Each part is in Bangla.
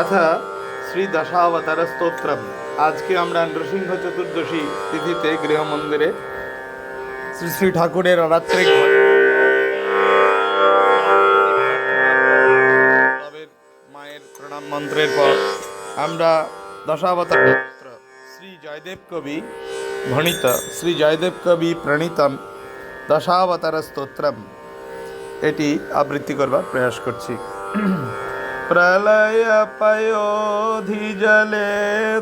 अथ শ্রী দশাবতার স্তোত্রম আজকে আমরা নৃসিংহ চতুর্দশী তিথিতে গৃহ মন্দিরে শ্রী শ্রী ঠাকুরের রাত্রে মায়ের প্রণাম মন্ত্রের পর আমরা দশাবতার স্তোত্র শ্রী জয়দেব কবি ভণিত শ্রী জয়দেব কবি প্রণীতম দশাবতার স্তোত্রম এটি আবৃত্তি করবার প্রয়াস করছি प्रलयपयोधिजले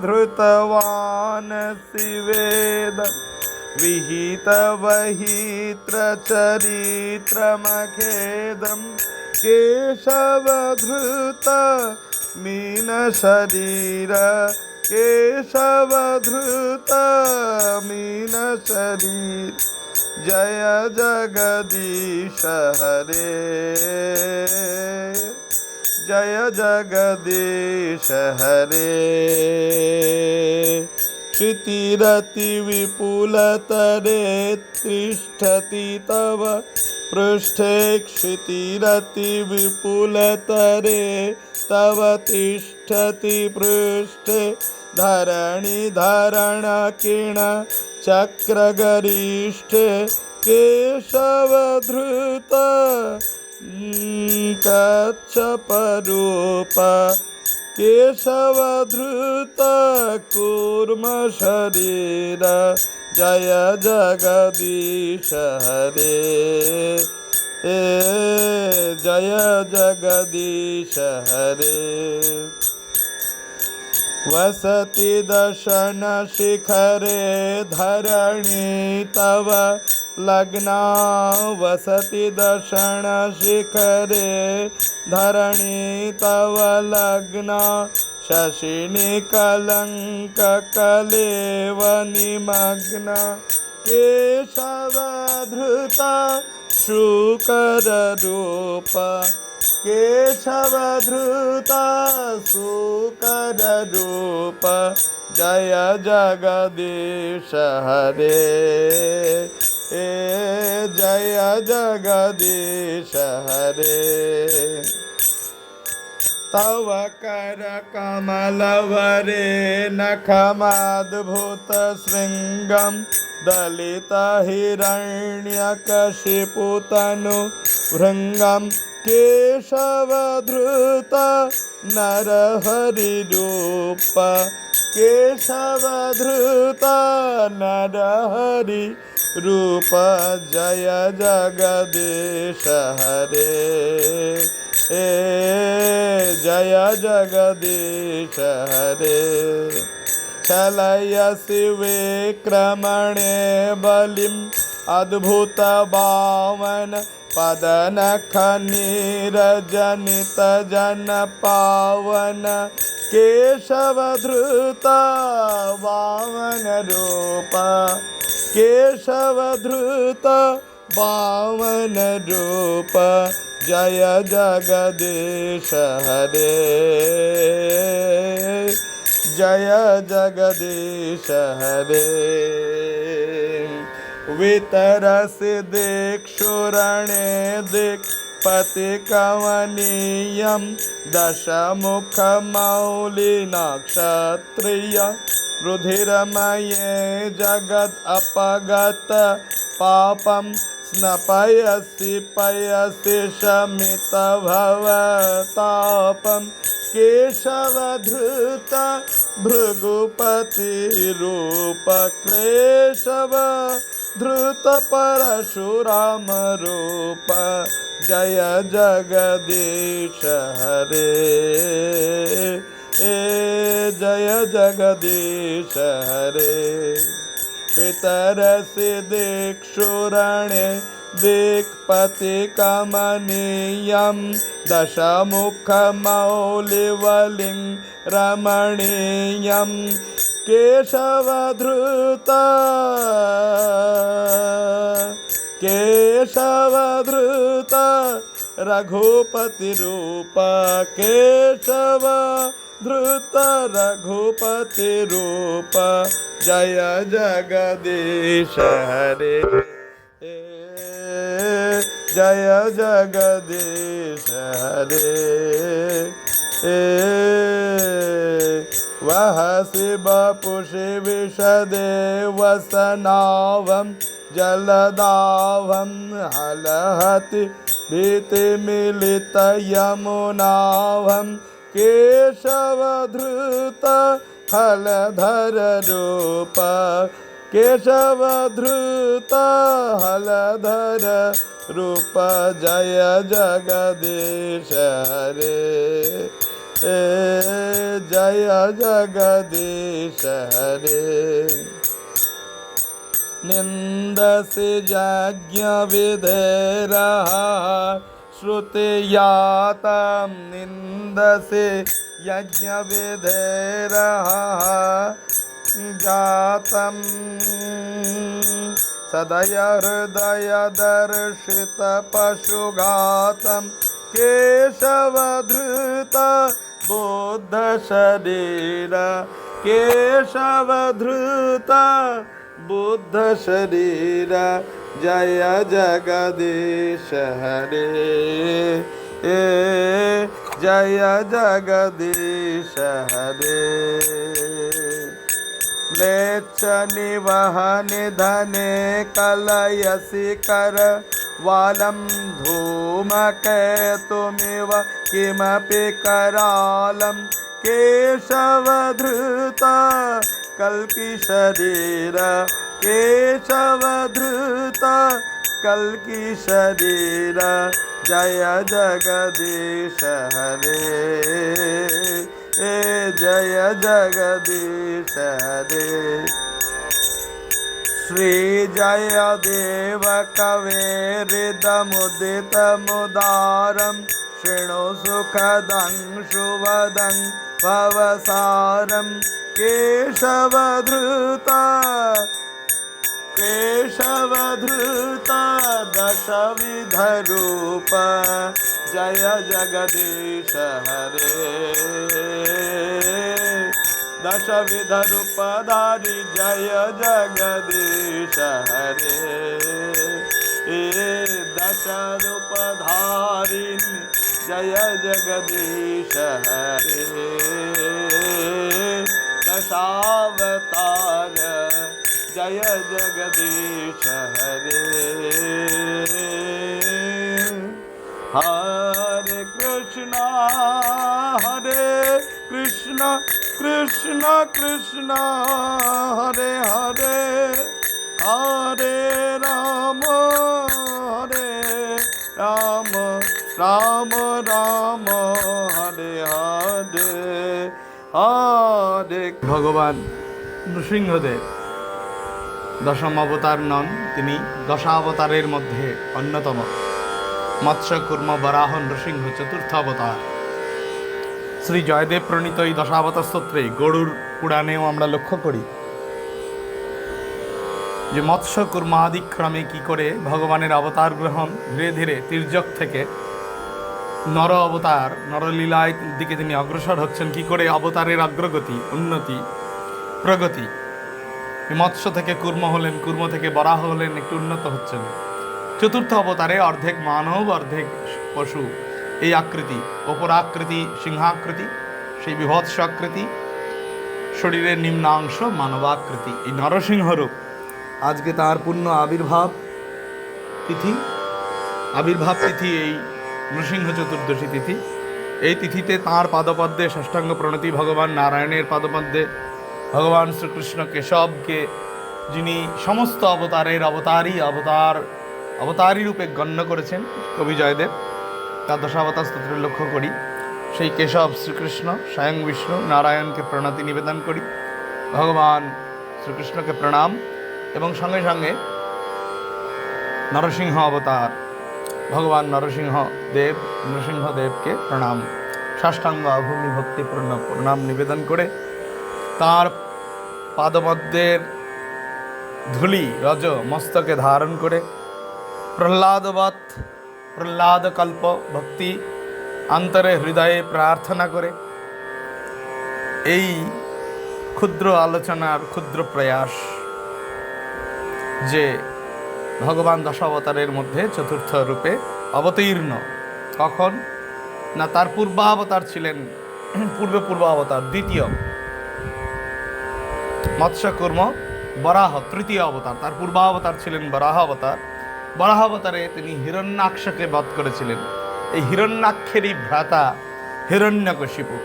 धृतवान् शिवेद विहितवहित्रचरित्रमखेदं केशवधृत मीनशरीर मीन शरीर। जय जगदीश हरे। जय जगदीश हरे। क्षितिरतिविपुलतरे तिष्ठति तव पृष्ठे। क्षितिरतिविपुलतरे तव तिष्ठति पृष्ठे। धरणि धरणकिण चक्रगरिष्ठे। केशवधृत कच्छपरूप केशवधृत कूर्म शरीर जय जगदीश हरे ए जय जगदीश हरे वसति दशन शिखरे धरणि तव लग्ना वसति दशन शिखरे धरणि तव लग्ना। शशिनि कलङ्ककलेव निमग्न। केशवधृता शुकररूप केशवधृता सुकररूप जय जगदीश हरे ए जय जगदीश हरे तव कर कमलवरे नखमाद्भुतशृङ्गं दलितहिरण्यकशिपुतनु भृङ्गं केशवधृत नरहरिरूप केशवधृत नरहरि रूप जय जगदीश हरे ए जय जगदीश हरे चलयसि विक्रमणे बलिम् अद्भुत बावन पदन खनिरजनित जन पावन केशवधृत बावन रूप। केशवधृत बावन रूप। जय जगदीश हरे। जय जगदीश हरे। वितरसि दिक्षुरणे दिक्पतिकमनीयं दशमुखमौलिनक्षत्रिय रुधिरमये जगद् अपगत पापं स्नपयसि पयसि शमितभवतापं केशवधृत भृगुपतिरूप क्लेशव धृत परशुरामरूप जय जगदीश हरे। ए जय जगदीश हरे। पितरसि दिक्षुरणे दिक्पतिकमनीयं दशमुखमौलिवलिं रमणीयं केशवधृत केशवधृत रघुपतिरूप केशव धृत रघुपतिरूप जय जगदीश हरे जय जगदीश हरे वः शिवपुषि विशदेवसनावं जलदावं हलहति भीतिमिलितयमुनावं केशवधृत हलधररूप केशवधृत हलधर रूप जय जगदीश हरे। जय जगदीश हरे निन्दसि यज्ञविधेरः श्रुतियातं निन्दसि यज्ञविधेरः जातं सदय हृदयदर्शितपशुघातं केशवधृत बुद्ध शरीर केशवधृत बुद्ध शरीर, जय जगदीश हरे। ए, जय जगदीश हरे। लेच कलयसी कर वालम धू धूमकेतुमिव किमपि करालं केशवधृत कल्किशरीर केशवधृत कल्किशरीर। जय जगदीश हरे जय जगदीश हरे। श्रीजयदेव कवेरिदमुदितमुदारं शृणु सुखदं शुभदं भवसारं। केशवधृता केशवधृत दशविधरूप। जय जगदीश हरे। दशविधरूपधारि जय जगदीश हरे। ए दशरूपधारिन् जय जगदीश हरे। दशावतार जय जगदीश हरे। हरे कृष्ण हरे कृष्ण। কৃষ্ণ কৃষ্ণ, হরে হরে হরে রাম হরে রাম রাম রাম, হরে হরে হরে ভগবান নৃসিংহদেব, দশম অবতার নন তিনি, দশাবতারের মধ্যে অন্যতম। মৎস্য কুর্ম বরাহ নৃসিংহ চতুর্থ অবতার। শ্রী জয়দেব প্রণীত এই দশাবতার স্তোত্রে গরুর পুরাণেও আমরা লক্ষ্য করি যে মৎস্য কুর্মাদিক্রমে কি করে ভগবানের অবতার গ্রহণ ধীরে ধীরে তির্যক থেকে নর অবতার, নরলীলায় দিকে তিনি অগ্রসর হচ্ছেন, কি করে অবতারের অগ্রগতি, উন্নতি, প্রগতি। মৎস্য থেকে কুর্ম হলেন, কুর্ম থেকে বরাহ হলেন, একটু উন্নত হচ্ছেন। চতুর্থ অবতারে অর্ধেক মানব, অর্ধেক পশু। এই আকৃতি অপরাকৃতি সিংহাকৃতি, সেই বিভৎস আকৃতি, শরীরের নিম্নাংশ মানবাকৃতি। এই নরসিংহরূপ আজকে তার পূর্ণ আবির্ভাব তিথি। আবির্ভাব তিথি এই নৃসিংহ চতুর্দশী তিথি। এই তিথিতে তাঁর পাদপদ্মে ষষ্ঠাঙ্গ প্রণতি ভগবান নারায়ণের পাদপদ্মে ভগবান শ্রীকৃষ্ণ কেশবকে, যিনি সমস্ত অবতারের অবতারই অবতার, অবতারী রূপে গণ্য করেছেন কবি জয়দেব। তার দশাবতার স্তোত্রে লক্ষ্য করি। সেই কেশব শ্রীকৃষ্ণ, স্বয়ং বিষ্ণু, নারায়ণকে প্রণতি নিবেদন করি। ভগবান শ্রীকৃষ্ণকে প্রণাম এবং সঙ্গে সঙ্গে নরসিংহ অবতার, ভগবান নরসিংহ দেব নরসিংহদেবকে প্রণাম। সাষ্টাঙ্গ আভূমি ভক্তিপূর্ণ প্রণাম নিবেদন করে তার পাদপদ্মের ধুলি, রজ, মস্তকে ধারণ করে প্রহ্লাদবৎ প্রহ্লাদকল্প, ভক্তি, অন্তরে হৃদয়ে প্রার্থনা করে। এই ক্ষুদ্র আলোচনার ক্ষুদ্র প্রয়াস যে ভগবান দশাবতারের মধ্যে চতুর্থ রূপে অবতীর্ণ কখন না তার পূর্বাবতার ছিলেন, পূর্বে পূর্ব অবতার দ্বিতীয় মৎস্যকর্ম বরাহ, তৃতীয় অবতার, তার পূর্বাবতার ছিলেন বরাহ অবতার। বরাহ অবতারে তিনি হিরণ্যাক্ষকে বধ করেছিলেন। এই হিরণ্যাক্ষেরই ভ্রাতা হিরণ্যকশিপু।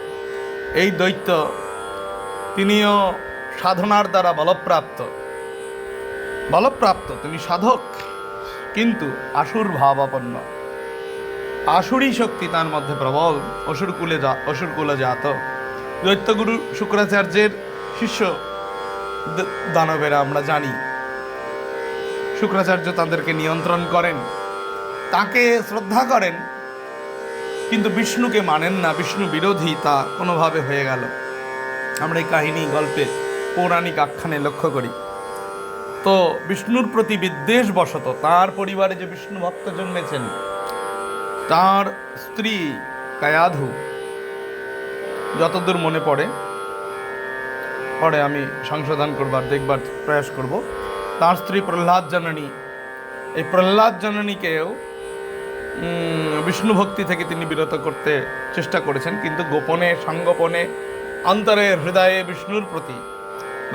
এই দৈত্য তিনিও সাধনার দ্বারা বলপ্রাপ্ত। বলপ্রাপ্ত, তিনি সাধক, কিন্তু আসুর ভাবাপন্ন। আসুরি শক্তি তার মধ্যে প্রবল অসুরকুলে যা অসুরকুলে জাত। দৈত্যগুরু শুক্রাচার্যের শিষ্য দানবেরা আমরা জানি। শুক্রাচার্য তাদেরকে নিয়ন্ত্রণ করেন, তাকে শ্রদ্ধা করেন, কিন্তু বিষ্ণুকে মানেন না, বিষ্ণু বিরোধী, তা কোনোভাবে হয়ে গেল। আমরা এই কাহিনী গল্পে পৌরাণিক আখ্যানে লক্ষ্য করি। তো বিষ্ণুর প্রতি বিদ্বেষ বশত তার পরিবারে যে বিষ্ণু ভক্ত জন্মেছেন, তার স্ত্রী কায়াধু যতদূর মনে পড়ে, পরে আমি সংশোধন করবার, দেখবার প্রয়াস করব। তার স্ত্রী প্রহ্লাদ জননী। এই প্রহ্লাদ জননীকেও বিষ্ণু ভক্তি থেকে তিনি বিরত করতে চেষ্টা করেছেন, কিন্তু গোপনে, সঙ্গোপনে, অন্তরে হৃদয়ে বিষ্ণুর প্রতি,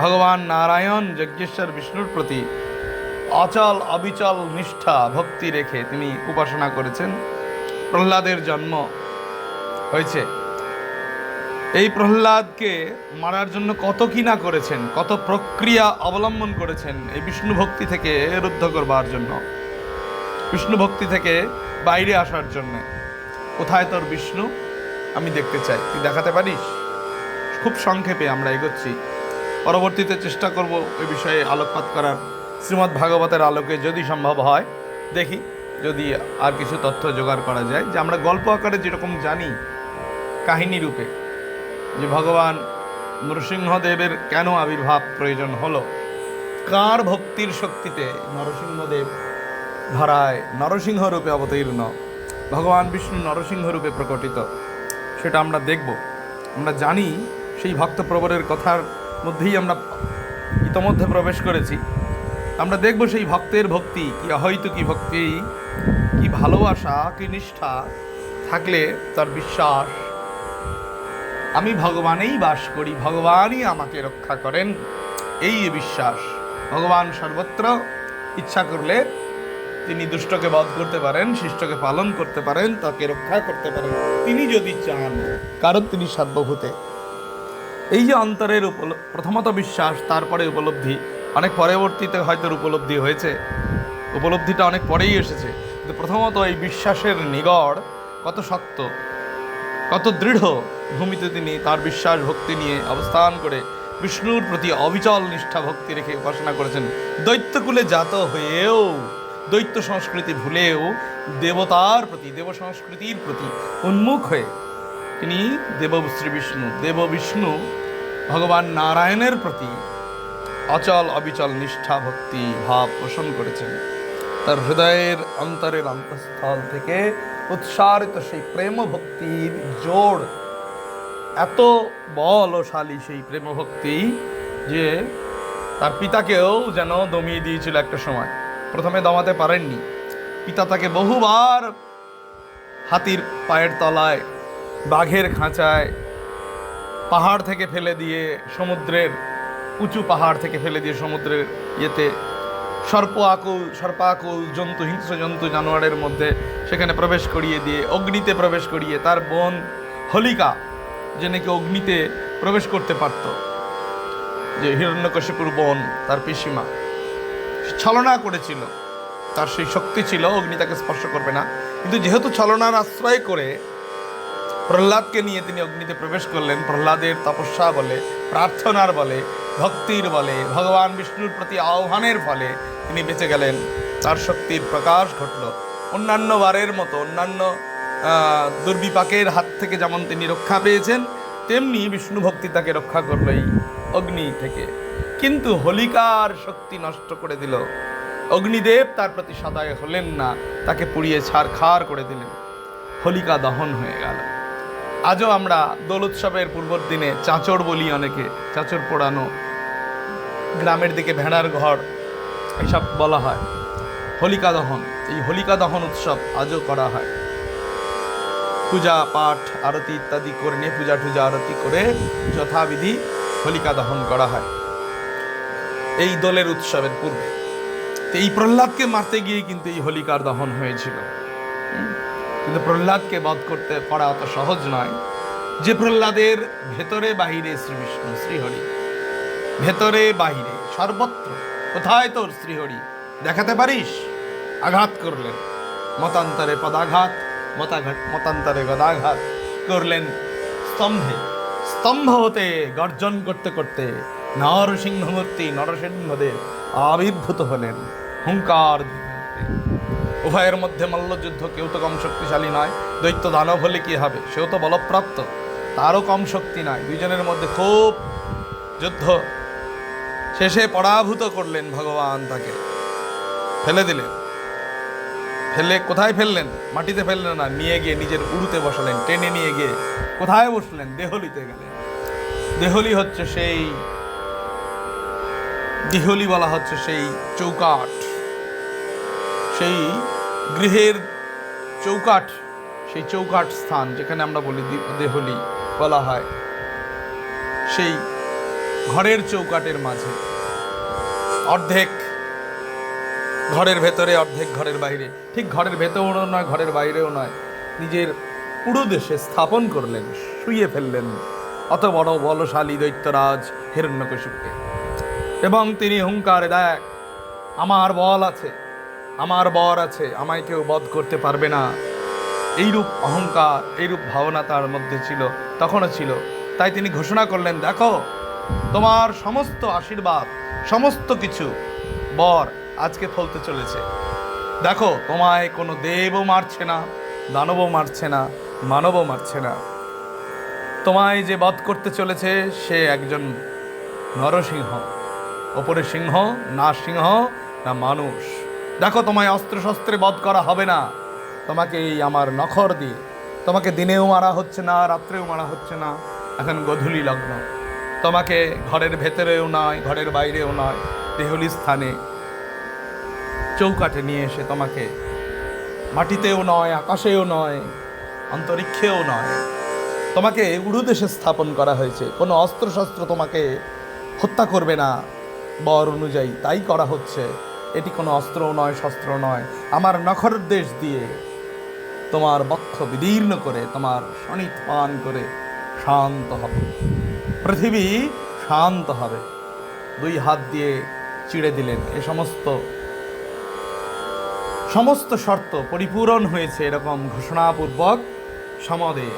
ভগবান নারায়ণ যজ্ঞেশ্বর বিষ্ণুর প্রতি অচল, অবিচল নিষ্ঠা, ভক্তি রেখে তিনি উপাসনা করেছেন। প্রহ্লাদের জন্ম হয়েছে। এই প্রহ্লাদকে মারার জন্য কত কি না করেছেন, কত প্রক্রিয়া অবলম্বন করেছেন এই বিষ্ণু ভক্তি থেকে রুদ্ধ করবার জন্য, বিষ্ণু ভক্তি থেকে বাইরে আসার জন্য। কোথায় তোর বিষ্ণু? আমি দেখতে চাই। তুই দেখাতে পারিস? খুব সংক্ষেপে আমরা এগোচ্ছি। পরবর্তীতে চেষ্টা করব এ বিষয়ে আলোকপাত করার। শ্রীমদ্ ভাগবতের আলোকে যদি সম্ভব হয়, দেখি যদি আর কিছু তথ্য জোগাড় করা যায় যে আমরা গল্প আকারে যেরকম জানি কাহিনী রূপে। যে ভগবান নরসিংহদেবের কেন আবির্ভাব প্রয়োজন হলো? কার ভক্তির শক্তিতে নরসিংহদেব ধরায় নরসিংহ রূপে অবতীর্ণ? ভগবান বিষ্ণু নরসিংহ রূপে প্রকটিত। সেটা আমরা দেখব। আমরা জানি সেই ভক্ত প্রবরের কথার মধ্যেই আমরা ইতোমধ্যে প্রবেশ করেছি। আমরা দেখব সেই ভক্তের ভক্তি, কি হয়তো কি ভক্তি, কি ভালোবাসা, কি নিষ্ঠা থাকলে তার বিশ্বাস আমি ভগবানেই বাস করি, ভগবানই আমাকে রক্ষা করেন। এই বিশ্বাস। ভগবান সর্বত্র ইচ্ছা করলে তিনি দুষ্টকে বধ করতে পারেন, শিষ্টকে পালন করতে পারেন, তাকে রক্ষা করতে পারেন। তিনি যদি চান কারণ তিনি সর্বভূতে এই যে অন্তরের প্রথমত বিশ্বাস, তারপরে উপলব্ধি। অনেক পরবর্তীতে হয়তো উপলব্ধি হয়েছে। উপলব্ধিটা অনেক পরেই এসেছে। কিন্তু প্রথমত এই বিশ্বাসের নিগড় কত শক্ত। কত দৃঢ় ভূমিতে তিনি তার বিশ্বাস ভক্তি নিয়ে অবস্থান করে বিষ্ণুর প্রতি অবিচল নিষ্ঠা ভক্তি রেখে উপাসনা করেছেন। দৈত্যকুলে জাত হয়েও, দৈত্য সংস্কৃতি ভুলেও, দেবতার প্রতি, দেব সংস্কৃতির প্রতি উন্মুখ হয়ে তিনি দেব শ্রী বিষ্ণু, দেব বিষ্ণু ভগবান নারায়ণের প্রতি অচল অবিচল নিষ্ঠা ভক্তি ভাব পোষণ করেছেন। তার হৃদয়ের অন্তরের অন্তঃস্থল থেকে উৎসারিত সেই প্রেম ভক্তির জোড় এত বলশালী সেই প্রেম ভক্তি যে তার পিতাকেও যেন দমিয়ে দিয়েছিল একটা সময়। প্রথমে দমাতে পারেননি। পিতা তাকে বহুবার হাতির পায়ের তলায়, বাঘের খাঁচায়, পাহাড় থেকে ফেলে দিয়ে সমুদ্রের, উঁচু পাহাড় থেকে ফেলে দিয়ে সমুদ্রের ইয়েতে সর্প আকুল সর্পাকুল, জন্তু, হিংস্র জন্তু, জানোয়ারের মধ্যে সেখানে প্রবেশ করিয়ে দিয়ে, অগ্নিতে প্রবেশ করিয়ে তার বোন হোলিকা, যে নাকি অগ্নিতে প্রবেশ করতে পারত, যে হিরণ্যকশিপুর বোন, তার পিসিমা। ছলনা করেছিল, তার সেই শক্তি ছিল, অগ্নি তাকে স্পর্শ করবে না। কিন্তু যেহেতু ছলনার আশ্রয় করে প্রহ্লাদকে নিয়ে তিনি অগ্নিতে প্রবেশ করলেন, প্রহ্লাদের তপস্যা বলে, প্রার্থনার বলে ভক্তির বলে, ভগবান বিষ্ণুর প্রতি আহ্বানের ফলে তিনি বেঁচে গেলেন। তার শক্তির প্রকাশ ঘটল। অন্যান্য বারের মতো, অন্যান্য দুর্বিপাকের হাত থেকে যেমন তিনি রক্ষা পেয়েছেন, তেমনি বিষ্ণু ভক্তি তাকে রক্ষা করল এই অগ্নি থেকে। কিন্তু হোলিকার শক্তি নষ্ট করে দিল। অগ্নিদেব তার প্রতি সদয় হলেন না, তাকে পুড়িয়ে ছাড়খাড় করে দিলেন। হোলিকা দহন হয়ে গেল। আজও আমরা দোল উৎসবের পূর্বর দিনে চাঁচড় বলি অনেকে, চাঁচড় পোড়ানো গ্রামের দিকে ভেড়ার ঘর, এসব বলা হয়। হোলিকা দহন, এই হোলিকা দহন উৎসব আজও করা হয়। পূজা, পাঠ, আরতি ইত্যাদি করে নিয়ে পূজা টুজা, আরতি করে যথাবিধি হোলিকা দহন করা হয়। এই দোলের উৎসবের পূর্বে। এই প্রহ্লাদকে মারতে গিয়ে কিন্তু এই হোলিকার দহন হয়েছিল। কিন্তু প্রহ্লাদকে বধ করতে, করা অত সহজ নয়। যে প্রহ্লাদের ভেতরে বাহিরে শ্রীবিষ্ণু, শ্রীহরি ভেতরে বাহিরে, সর্বত্র। কোথায় তোর শ্রীহরি? দেখাতে পারিস? আঘাত করলেন। মতান্তরে পদাঘাত, মতাঘাত মতান্তরে গদাঘাত করলেন স্তম্ভে। স্তম্ভ হতে গর্জন করতে করতে নরসিংহমূর্তি নরসিংহদেব আবির্ভূত হলেন হুঙ্কার উভয়ের মধ্যে মল্লযুদ্ধ কেউ তো কম শক্তিশালী নয়। দৈত্য দানব হলে কি হবে? সেও তো বলপ্রাপ্ত। তারও কম শক্তি নাই। দুইজনের মধ্যে খুব যুদ্ধ। শেষে পরাভূত করলেন ভগবান তাকে। ফেলে দিলেন। ফেলে কোথায় ফেললেন? মাটিতে ফেললেন না, নিয়ে গিয়ে নিজের উড়ুতে বসালেন, টেনে নিয়ে গিয়ে কোথায় বসলেন? দেহলিতে গেলেন। দেহলি হচ্ছে সেই, দেহলি বলা হচ্ছে সেই চৌকাঠ। সেই গৃহের চৌকাঠ, সেই চৌকাঠ স্থান যেখানে আমরা বলি দেহলি বলা হয়। সেই ঘরের চৌকাটের মাঝে। অর্ধেক ঘরের ভেতরে, অর্ধেক ঘরের বাইরে। ঠিক ঘরের ভেতরেও নয়, ঘরের বাইরেও নয়। নিজের পুরো দেশে স্থাপন করলেন, শুইয়ে ফেললেন অত বড় বলশালী দৈত্যরাজ হিরণ্যকশিপকে। এবং তিনি হুঙ্কারে দেখ আমার বল আছে, আমার বর আছে, আমায় কেউ বধ করতে পারবে না। এইরূপ অহংকার, এইরূপ ভাবনা তার মধ্যে ছিল, তখনও ছিল। তাই তিনি ঘোষণা করলেন, দেখো তোমার সমস্ত আশীর্বাদ, সমস্ত কিছু বর আজকে ফলতে চলেছে। দেখো, তোমায় কোনো দেবও মারছে না, দানবও মারছে না, মানবও মারছে না। তোমায় যে বধ করতে চলেছে, সে একজন নরসিংহ। ওপরে সিংহ, না সিংহ, না মানুষ। দেখো, তোমায় অস্ত্র শস্ত্রে বধ করা হবে না। তোমাকে এই আমার নখর দিয়ে। তোমাকে দিনেও মারা হচ্ছে না, রাত্রেও মারা হচ্ছে না। এখন গধূলি লগ্ন। তোমাকে ঘরের ভেতরেও নয়, ঘরের বাইরেও নয় দেহলি স্থানে চৌকাঠে নিয়ে এসে তোমাকে মাটিতেও নয়, আকাশেও নয়, অন্তরিক্ষেও নয়। তোমাকে উড়ুদেশে স্থাপন করা হয়েছে। কোনো অস্ত্রশস্ত্র তোমাকে হত্যা করবে না। বর অনুযায়ী তাই করা হচ্ছে। এটি কোনো অস্ত্রও নয় শস্ত্র নয়। আমার নখর দেশ দিয়ে তোমার বক্ষ বিদীর্ণ করে, তোমার শনিত পান করে শান্ত হবে। পৃথিবী শান্ত হবে। দুই হাত দিয়ে চিড়ে দিলেন এ সমস্ত। সমস্ত শর্ত পরিপূরণ হয়েছে এরকম ঘোষণাপূর্বক সমদে।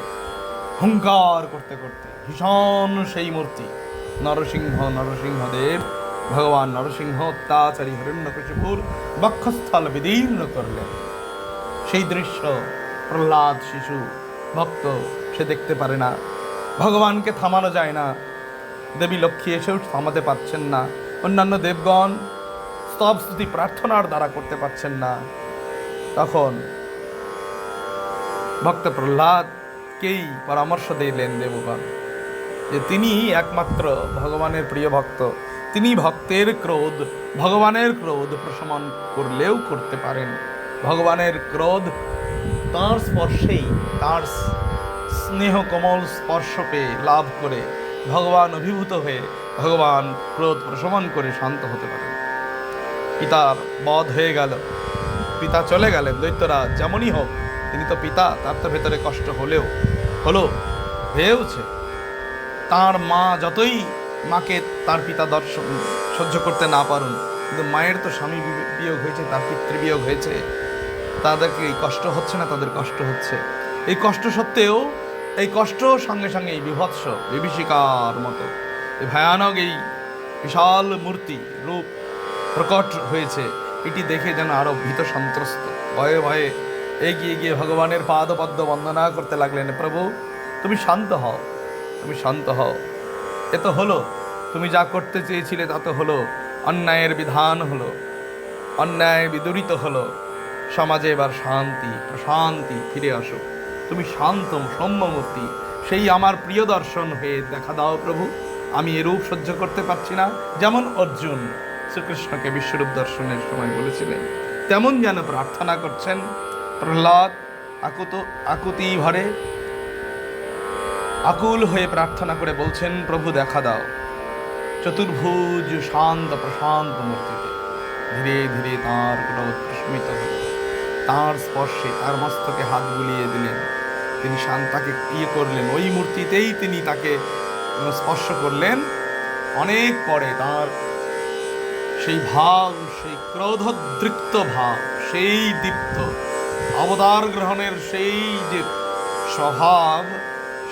হুঙ্কার করতে করতে ভীষণ সেই মূর্তি। নরসিংহ, নরসিংহদেব, ভগবান নরসিংহ অত্যাচারী হিরণ্যকশিপুর বক্ষস্থল বিদীর্ণ করলেন। সেই দৃশ্য প্রহ্লাদ শিশু, ভক্ত, সে দেখতে পারে না। ভগবানকে থামানো যায় না। দেবী লক্ষ্মী এসেও থামাতে পারছেন না। অন্যান্য দেবগণ স্তব স্তুতি প্রার্থনার দ্বারা করতে পারছেন না। তখন ভক্ত প্রহ্লাদকেই পরামর্শ দিলেন দেবগণ যে তিনি একমাত্র ভগবানের প্রিয় ভক্ত। তিনি ভক্তের ক্রোধ, ভগবানের ক্রোধ প্রশমন করলেও করতে পারেন। ভগবানের ক্রোধ তাঁর স্পর্শেই, তাঁর স্নেহ কোমল স্পর্শ পেয়ে লাভ করে ভগবান অভিভূত হয়ে ভগবান ক্রোধ প্রশমন করে শান্ত হতে পারেন পিতার বধ হয়ে গেল। পিতা চলে গেলেন। দৈত্যরাজ যেমনই হোক, তিনি তো পিতা, তার তো ভেতরে কষ্ট হলেও, হলো, হয়েওছে। তার মা যতই মাকে তার পিতা দর্শন, সহ্য করতে না পারুন, কিন্তু মায়ের তো স্বামী বিয়োগ হয়েছে, তার পিতৃবিয়োগ হয়েছে, তাদেরকে কষ্ট হচ্ছে না, তাদের কষ্ট হচ্ছে। এই কষ্ট সত্ত্বেও এই কষ্ট সঙ্গে সঙ্গে এই বিভৎস, বিভীষিকার মতো। এই ভয়ানক এই বিশাল মূর্তি, রূপ প্রকট হয়েছে। এটি দেখে যেন আরও ভীত সন্ত্রস্ত। ভয়ে ভয়ে এগিয়ে গিয়ে ভগবানের পাদপদ্ম বন্দনা করতে লাগলেন, প্রভু, তুমি শান্ত হও, তুমি শান্ত হও। এ তো হলো, তুমি যা করতে চেয়েছিলে তা তো হলো, অন্যায়ের বিধান হলো, অন্যায় বিদরিত হলো। সমাজে এবার শান্তি, প্রশান্তি ফিরে আসুক। তুমি শান্ত সৌম্যমূর্তি। সেই আমার প্রিয় দর্শন হয়ে দেখা দাও প্রভু। আমি এরূপ সহ্য করতে পারছি না, যেমন অর্জুন শ্রীকৃষ্ণকে বিশ্বরূপ দর্শনের সময় বলেছিলেন। তেমন যেন প্রার্থনা করছেন, প্রহ্লাদ, আকুত, আকুতি ভরে আকুল হয়ে প্রার্থনা করে বলছেন, প্রভু, দেখা দাও। চতুর্ভুজ শান্ত প্রশান্ত মূর্তিতে ধীরে ধীরে তাঁর ক্রোধ প্রশমিত হল। তাঁর স্পর্শে তার মস্তকে হাত বুলিয়ে দিলেন। তিনি শান্তাকে ইয়ে করলেন। ওই মূর্তিতেই তিনি তাকে স্পর্শ করলেন। অনেক পরে তার সেই ভাব, সেই ক্রোধদৃপ্ত ভাব, সেই দীপ্ত অবতার গ্রহণের সেই যে স্বভাব,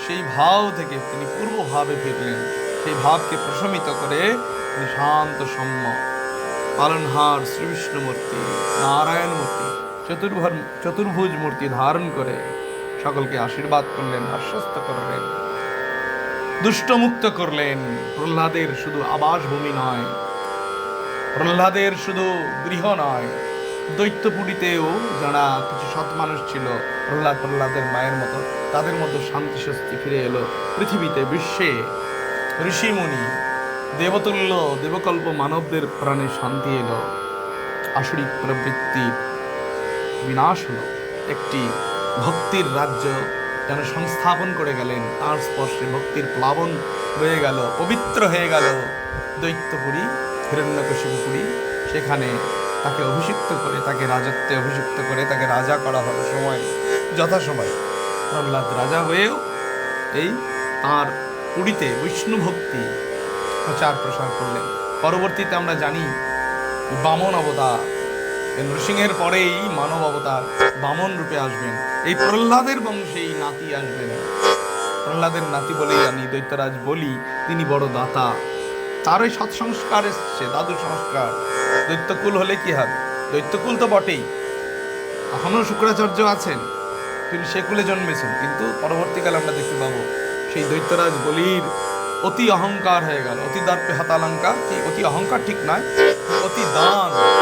সেই ভাব থেকে তিনি পূর্বভাবে ফিরলেন। সেই ভাবকে প্রশমিত করে তিনি শান্ত সম্য পালনহার শ্রীবিষ্ণু মূর্তি, নারায়ণ মূর্তি চতুর্ভর চতুর্ভুজ মূর্তি ধারণ করে সকলকে আশীর্বাদ করলেন, আশ্বস্ত করলেন। দুষ্টমুক্ত করলেন, প্রহ্লাদের শুধু আবাসভূমি নয়। প্রহ্লাদের শুধু গৃহ নয়, দৈত্যপুরীতেও যারা কিছু সৎ মানুষ ছিল, প্রহ্লাদ প্রহ্লাদের মায়ের মতো, তাদের মধ্যে শান্তি স্বস্তি ফিরে এলো পৃথিবীতে, বিশ্বে। ঋষিমুনি, দেবতুল্য, দেবকল্প মানবদের প্রাণে শান্তি এলো। আসরিক প্রবৃত্তি বিনাশ হলো। একটি ভক্তির রাজ্য যেন সংস্থাপন করে গেলেন, তার স্পর্শে ভক্তির প্লাবন হয়ে গেল, পবিত্র হয়ে গেল। দৈত্যপুরী, হিরণ্যকশিপুরী, সেখানে তাকে অভিষিক্ত করে, তাকে রাজত্বে অভিষিক্ত করে, তাকে রাজা করা হলো সময়, যথাসময়। প্রহ্লাদ রাজা হয়েও এই তার পুরীতে বিষ্ণু ভক্তি প্রচার প্রসার করলেন। পরবর্তীতে আমরা জানি বামন অবতার। নৃসিংহের পরেই মানব অবতার বামন রূপে আসবেন। এই প্রহ্লাদের বংশেই নাতি আসবেন প্রহ্লাদের নাতি বলেই আমি দৈত্যরাজ বলি, তিনি বড় দাতা। তার ওই সৎসংস্কার এসছে, দাদু সংস্কার। দৈত্যকুল হলে কি হবে? দৈত্যকুল তো বটেই। এখনও শুক্রাচার্য আছেন তিনি সে কুলে জন্মেছেন। কিন্তু পরবর্তীকালে আমরা দেখতে পাবো, সেই দৈত্যরাজ বলির অতি অহংকার হয়ে গেল। অতি দর্পে হাতালঙ্কার অতি অহংকার ঠিক নয় অতি দান।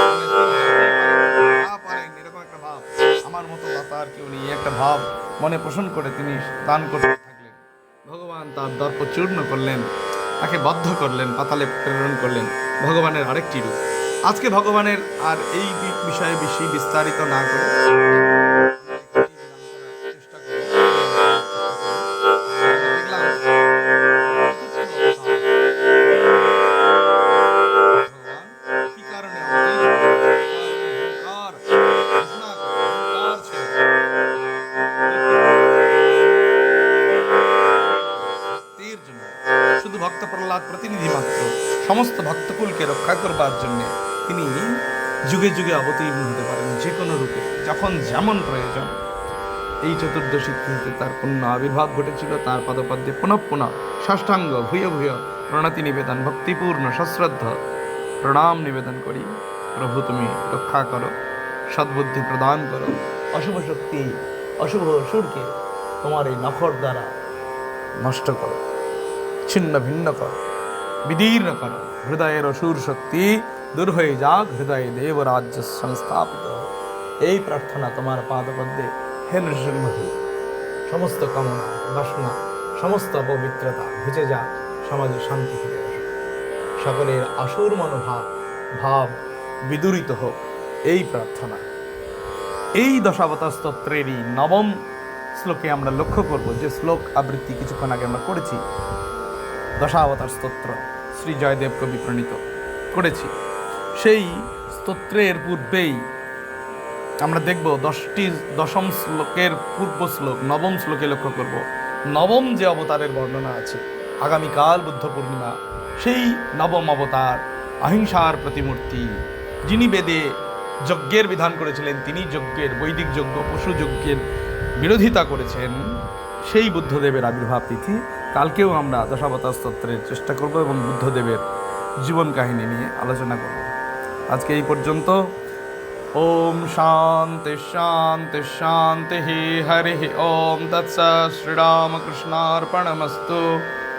আর কেউ নেই একটা ভাব মনে পোষণ করে তিনি দান করতে থাকলেন। ভগবান তার দর্প চূর্ণ করলেন, তাকে বদ্ধ করলেন, পাতালে প্রেরণ করলেন, ভগবানের আরেকটি রূপ। আজকে ভগবানের আর এই বিষয়ে বেশি বিস্তারিত না করে প্রহ্লাদ প্রতিনিধি মাত্র। সমস্ত ভক্তকুলকে রক্ষা করবার জন্য তিনি যুগে যুগে অবতীর্ণ হতে পারেন যে কোনো রূপে, যখন যেমন প্রয়োজন। এই চতুর্দশী তিথিতে তার পূর্ণ আবির্ভাব ঘটেছিল, তার পদপদ্মে পুনঃ পুনঃ ষষ্ঠাঙ্গ ভূয় ভূয় প্রণতি নিবেদন, ভক্তিপূর্ণ সশ্রদ্ধ প্রণাম নিবেদন করি। প্রভু, তুমি রক্ষা করো, সদ্বুদ্ধি প্রদান করো, অশুভ শক্তি, অশুভ অসুরকে তোমার এই নখর দ্বারা নষ্ট করো, ছিন্ন ভিন্ন করো। বিদীর্ণ করো হৃদয়ের অসুর শক্তি দূর হয়ে যাক, হৃদয়ে দেবরাজ্য সংস্থাপিত। এই প্রার্থনা তোমার পাদপদ্মে। হে নৃসিংহ সমস্ত কামনা, বাসনা, সমস্ত পবিত্রতা ঘুচে যাক সমাজে শান্তি ফিরে আসুক। সকলের আসুর মনোভাব, ভাব বিদূরিত হোক, এই প্রার্থনা। এই দশাবতার স্তোত্রেরই নবম শ্লোকে আমরা লক্ষ্য করব যে শ্লোক আবৃত্তি কিছুক্ষণ আগে আমরা করেছি। দশাবতার স্তোত্র। শ্রী জয়দেব কবি প্রণীত করেছি। সেই স্তোত্রের পূর্বেই আমরা দেখব দশটি দশম শ্লোকের পূর্ব শ্লোক, নবম শ্লোকে লক্ষ্য করব। নবম যে অবতারের বর্ণনা আছে, আগামীকাল বুদ্ধ পূর্ণিমা, সেই নবম অবতার অহিংসার প্রতিমূর্তি, যিনি বেদে যজ্ঞের বিধান করেছিলেন, তিনি যজ্ঞের বৈদিক যজ্ঞ, পশু যজ্ঞের বিরোধিতা করেছেন, সেই বুদ্ধদেবের আবির্ভাব তিথি কালকেও আমরা দশাবতার স্তোত্রের চেষ্টা করব এবং বুদ্ধদেবের জীবন কাহিনী নিয়ে আলোচনা করব। আজকে এই পর্যন্ত, ওম শান্তি শান্তি শান্তি হরি ওম তৎস শ্রীরামকৃষ্ণার্পণমস্তু।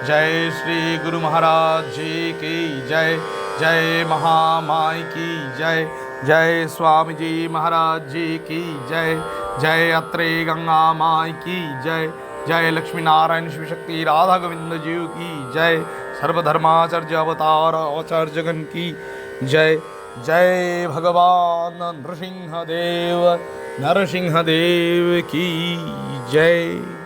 জয় শ্রী গুরু মহারাজ জি কি জয় জয় মহামায় কি জয় জয় স্বামীজি মহারাজ জি কি জয় জয় অত্রে গঙ্গা মায় কি জয় जय लक्ष्मी नारायण शिव शक्ति, राधा गोविंद जीव की जय। सर्वधर्माचार्य अवतार आचार्य जगन की जय। जय भगवान नृसिंहदेव, नरसिंहदेव की जय।